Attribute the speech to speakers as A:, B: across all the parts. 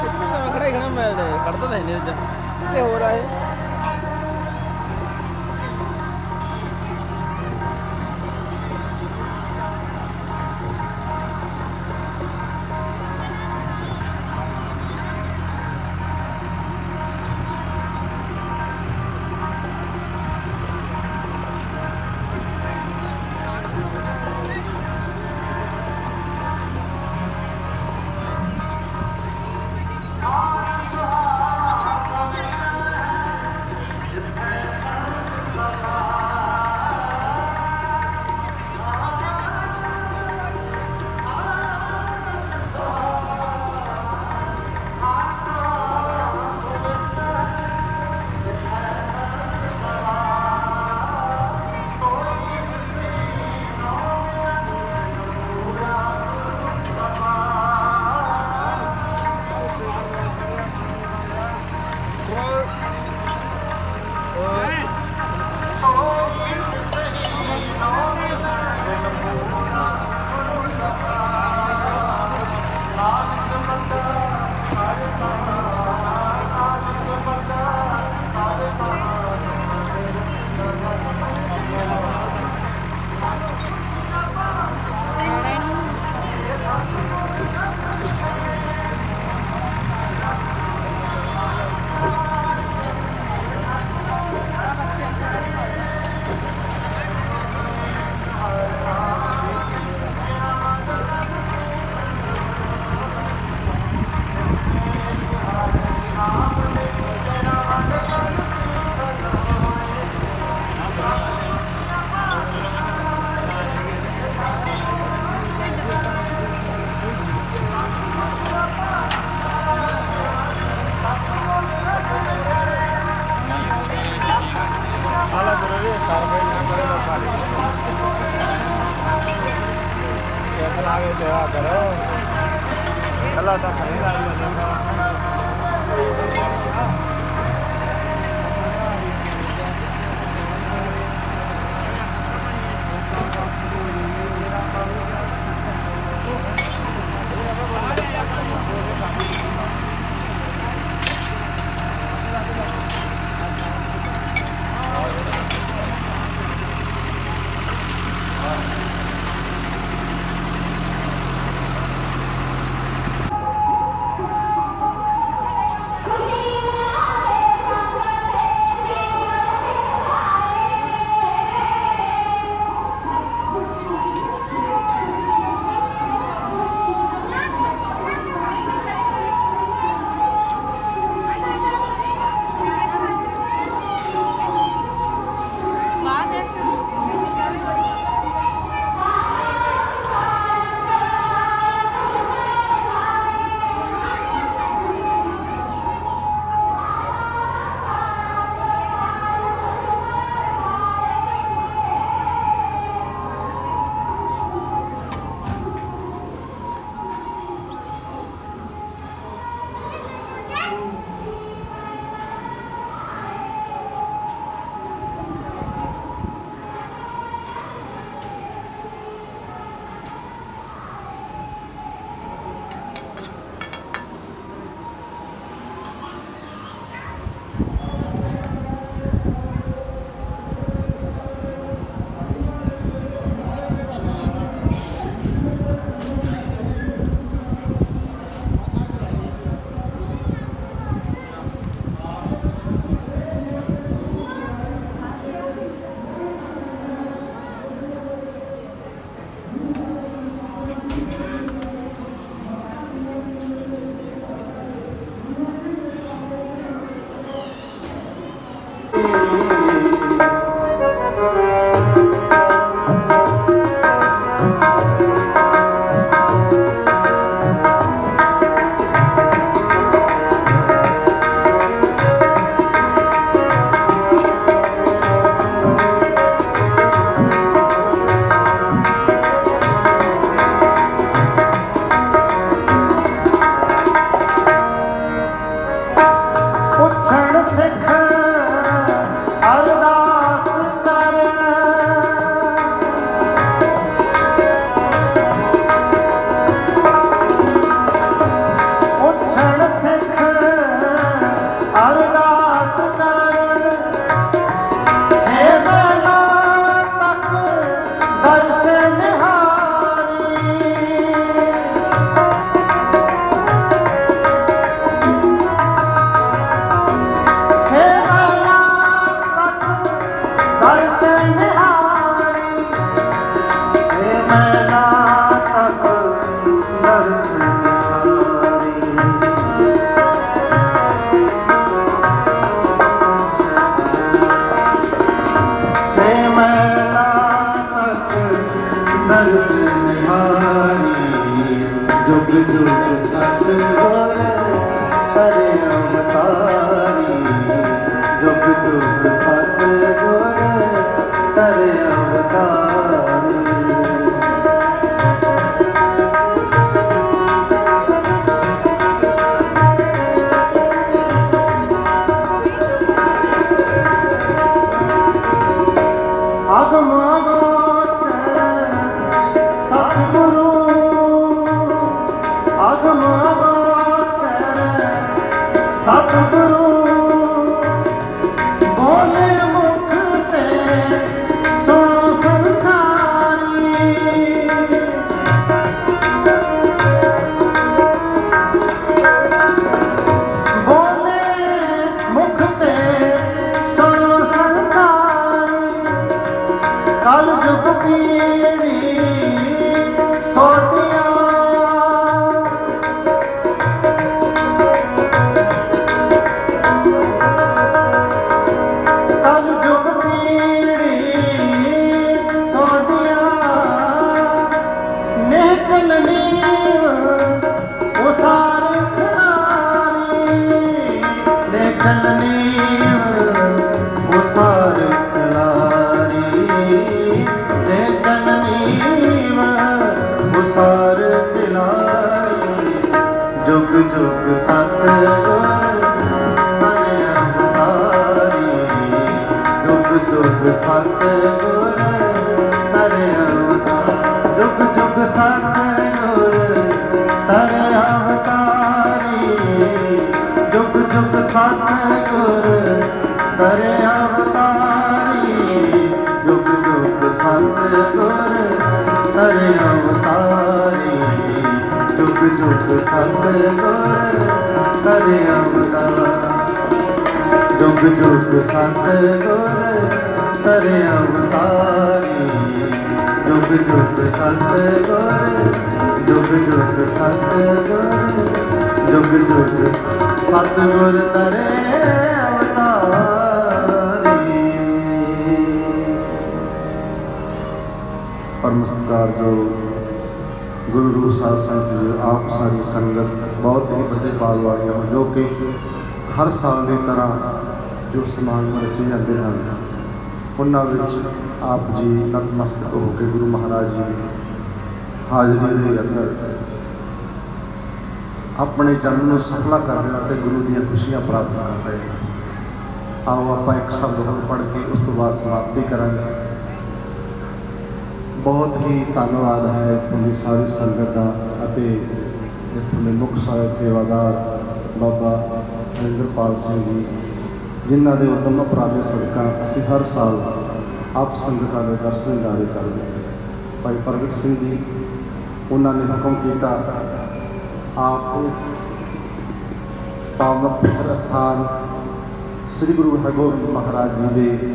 A: ਕਿੱਥੇ ਨਾ ਖੜਾ ਹੀ ਖੜਾ ਮਿਲਦੇ ਕੱਢ ਦਿੰਦੇ ਨੇ ਤੇ ਹੋਰ ਆਏ ਜੁਗ ਸਤਿਗੁਰੂ ਜੁਗ ਜੁਗ ਸਤਿਗੁਰ ਤਨੇ ਅਵਤਾਰੀ ਜੁਗ ਜੁਗ ਸਤਿਗੁਰ ਤਰੇ ਅਵਤਾਰੀ ਜੁਗ ਜੁਗ ਸਤਿਗੁਰ ਤਰੇ ਜੁਗ ਜੁਗ ਸਤਿਗੁਰ ਤਰੇ ਅਵਤਾਰੀ, ਜੁਗ ਜੁਗ ਸਤਿਗੁਰ ਤਰੇ ਅਵਤਾਰੀ, ਜੁਗ ਜੁਗ ਸਤਿਗੁਰ ਤਰੇ ਅਵਤਾਰੀ, ਜੁਗ ਜੁਗ ਸਤਿਗੁਰ ਤਰੇ ਅਵਤਾਰੀ, ਜੁਗ ਜੁਗ ਸਤਿਗੁਰ ਜੁਗ ਜੁਗ ਸਤਿਗੁਰ ਜੁਗ ਜੁਗ ਸਤਿਗੁਰ ਤਰੇ ਅਵਤਾਰੀ। ਪਰਮ ਸਤਿਕਾਰਯੋਗ ਗੁਰੂ ਰੂਪ ਸਾਹਿਬ ਸੰਤ ਜੀ ਆਪ ਸਾਰੀ ਸੰਗਤ ਬਹੁਤ ਹੀ ਵੱਡੇ ਪਾਲ ਵਾਲੀਆਂ ਹੋ ਜੋ ਕਿ ਹਰ ਸਾਲ ਦੀ ਤਰ੍ਹਾਂ ਜੋ ਸਮਾਗਮ ਰਚੇ ਜਾਂਦੇ ਹਨ, ਉਹਨਾਂ ਵਿੱਚ ਆਪ ਜੀ ਨਤਮਸਤਕ ਹੋ ਕੇ ਗੁਰੂ ਮਹਾਰਾਜ ਜੀ ਦੀ ਹਾਜ਼ਰੀ ਦੇ ਅੰਦਰ ਆਪਣੇ ਜਨਮ ਨੂੰ ਸਫਲਾ ਕਰ ਰਹੇ ਤੇ ਗੁਰੂ ਦੀਆਂ ਖੁਸ਼ੀਆਂ ਪ੍ਰਾਪਤ ਕਰ ਰਹੇ ਆਓ ਆਪਾਂ ਇੱਕ ਸ਼ਬਦ ਹੋਰ ਪੜ੍ਹ ਕੇ ਉਸ ਤੋਂ ਬਾਅਦ ਸਮਾਪਤੀ ਕਰਾਂਗੇ। ਬਹੁਤ ਹੀ ਧੰਨਵਾਦ ਹੈ ਤੁਹਾਡੀ ਸਾਰੀ ਸੰਗਤ ਦਾ ਅਤੇ ਇੱਥੋਂ ਦੇ ਮੁੱਖ ਸਾਰੇ ਸੇਵਾਦਾਰ ਬਾਬਾ ਹਰਿੰਦਰਪਾਲ ਸਿੰਘ ਜੀ, ਜਿਨ੍ਹਾਂ ਦੇ ਉਦਮ ਉਪਰਾਲੇ ਸਦਕਾ ਅਸੀਂ ਹਰ ਸਾਲ ਆਪ ਸੰਗਤਾਂ ਦੇ ਦਰਸ਼ਨ ਜਾਰੀ ਕਰਦੇ ਹਾਂ। ਭਾਈ ਪ੍ਰਗਟ ਸਿੰਘ ਜੀ, ਉਹਨਾਂ ਨੇ ਹੁਕਮ ਕੀਤਾ ਆਪ ਇਸ ਪਾਵਨ ਸਥਾਨ ਸ੍ਰੀ ਗੁਰੂ ਹਰਗੋਬਿੰਦ ਮਹਾਰਾਜ ਜੀ ਦੇ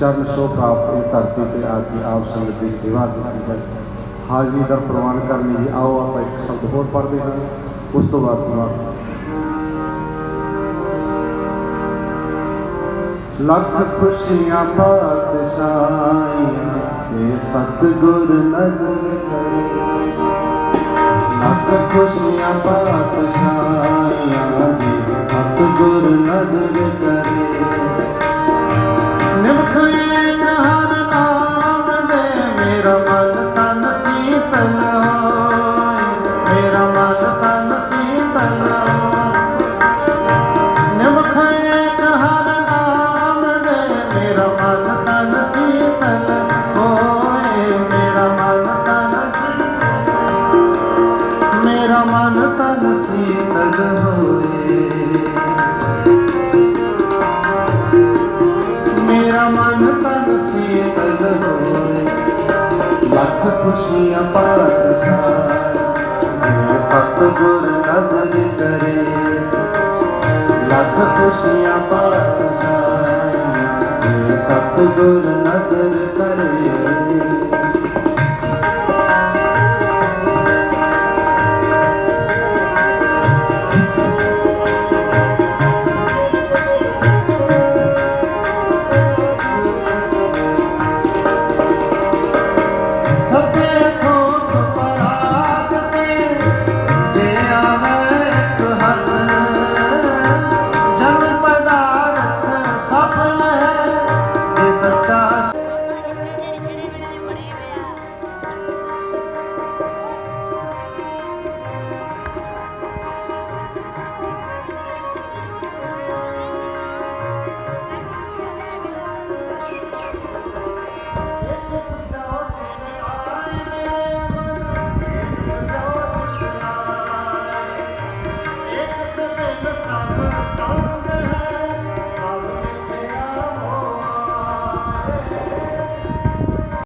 A: ਚਰਨ ਸ਼ੋ ਪ੍ਰਾਪਤ ਇਹ ਧਰਤੀ ਤੇ ਆ ਕੇ ਆਪ ਸੰਗਤ ਦੀ ਸੇਵਾ ਕੀਤੀ ਹੈ ਹਾਜ਼ਰੀ ਦਾ ਪ੍ਰਵਾਨ ਕਰਨ ਲਈ ਆਓ, ਆਪਾਂ ਇੱਕ ਸ਼ਬਦ ਹੋਰ ਪੜ੍ਹਦੇ ਹਾਂ। ਉਸ ਤੋਂ ਬਾਅਦ ਸਮਾਪਤ ਲੱਖ ਖੁਸ਼ੀਆਂ ਪਾਤਸ਼ਾਹੀਆਂ ਤੇ ਸਤਿਗੁਰ ਨਜ਼ਰ ਪਾਤਸ਼ਾਹ ਮੇਰੇ ਸਤਿਗੁਰ ਨਦਰ ਕਰੇ